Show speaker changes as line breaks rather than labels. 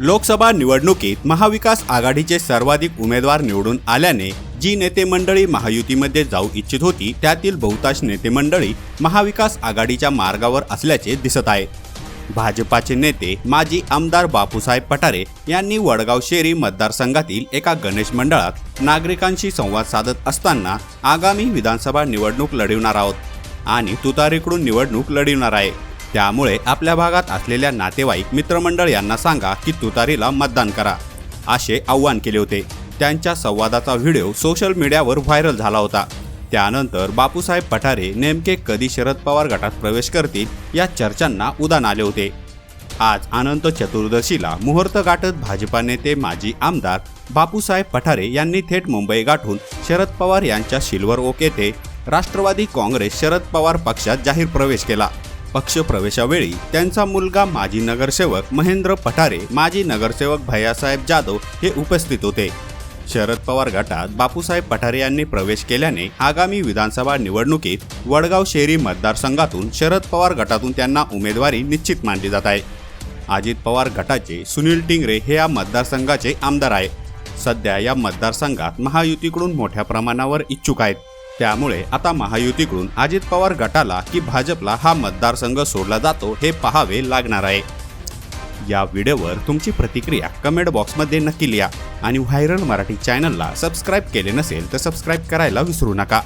लोकसभा निवडणुकीत महाविकास आघाडीचे सर्वाधिक उमेदवार निवडून आल्याने जी नेते मंडळी महायुतीमध्ये जाऊ इच्छित होती त्यातील बहुतांश नेते मंडळी महाविकास आघाडीच्या मार्गावर असल्याचे दिसत आहे. भाजपाचे नेते माजी आमदार बापूसाहेब पठारे यांनी वडगाव शेरी मतदारसंघातील एका गणेश मंडळात नागरिकांशी संवाद साधत असताना आगामी विधानसभा निवडणूक लढवणार आहोत. आणि तुतारीकडून निवडणूक लढवणार आहे. त्यामुळे आपल्या भागात असलेल्या नातेवाईक मित्रमंडळ यांना सांगा की तुतारीला मतदान करा असे आव्हान केले होते. त्यांच्या संवादाचा व्हिडिओ सोशल मीडियावर व्हायरल झाला होता. त्यानंतर बापूसाहेब पठारे नेमके कधी शरद पवार गटात प्रवेश करतील या चर्चांना उदान आले होते. आज अनंत चतुर्दशीला मुहूर्त गाठत भाजपा नेते माजी आमदार बापूसाहेब पठारे यांनी थेट मुंबई गाठून शरद पवार यांच्या सिल्वर ओक येथे राष्ट्रवादी काँग्रेस शरद पवार पक्षात जाहीर प्रवेश केला. पक्ष प्रवेशावेळी त्यांचा मुलगा माजी नगरसेवक महेंद्र पठारे माजी नगरसेवक भैयासाहेब जाधव हे उपस्थित होते. शरद पवार गटात बापूसाहेब पठारे यांनी प्रवेश केल्याने आगामी विधानसभा निवडणुकीत वडगाव शेरी मतदारसंघातून शरद पवार गटातून त्यांना उमेदवारी निश्चित मानली जात आहे. अजित पवार गटाचे सुनील टिंगरे हे या मतदारसंघाचे आमदार आहे सध्या या मतदारसंघात महायुतीकडून मोठ्या प्रमाणावर इच्छुक आहेत. त्यामुळे आता महायुतीकडून अजित पवार गटाला की भाजपला हा मतदारसंघ सोडला जातो हे पाहावे लागणार आहे. या व्हिडिओवर तुमची प्रतिक्रिया कमेंट बॉक्समध्ये नक्की लिहा आणि व्हायरल मराठी चॅनलला सबस्क्राईब केले नसेल तर सबस्क्राईब करायला विसरू नका.